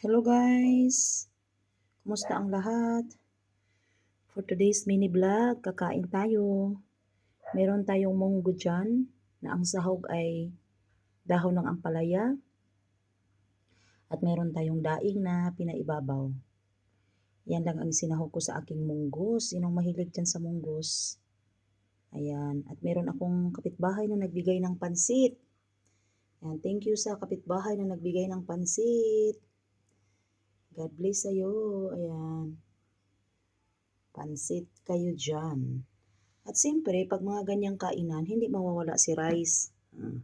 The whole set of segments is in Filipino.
Hello guys! Kumusta ang lahat? For today's mini vlog, kakain tayo. Meron tayong munggo dyan na ang sahog ay dahon ng ampalaya. At meron tayong daing na pinaibabaw. Yan lang ang sinahog ko sa aking munggos. Sinong mahilig dyan sa munggos? Ayan. At meron akong kapitbahay na nagbigay ng pansit. Ayan. Thank you sa kapitbahay na nagbigay ng pansit. God bless sa'yo. Ayan. Pansit kayo dyan. At siyempre, pag mga ganyang kainan, hindi mawawala si rice. Ah,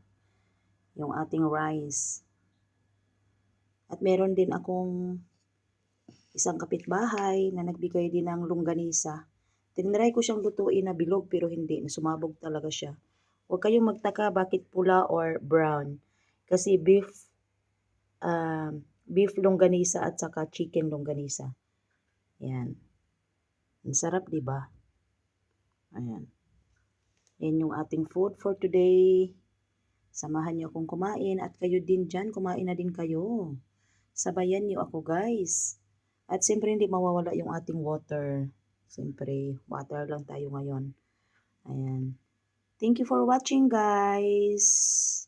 Yung ating rice. At meron din akong isang kapitbahay na nagbigay din ng longganisa. Tinry ko siyang lutuin na bilog pero hindi. Sumabog talaga siya. Huwag kayong magtaka bakit pula or brown. Kasi beef, um, beef longganisa at saka chicken longganisa. Yan. Ang sarap, di ba? Ayan. Yan yung ating food for today. Samahan niyo akong kumain at kayo din dyan, kumain na din kayo. Sabayan niyo ako guys. At siyempre hindi mawawala yung ating water. Siyempre, water lang tayo ngayon. Ayan. Thank you for watching guys.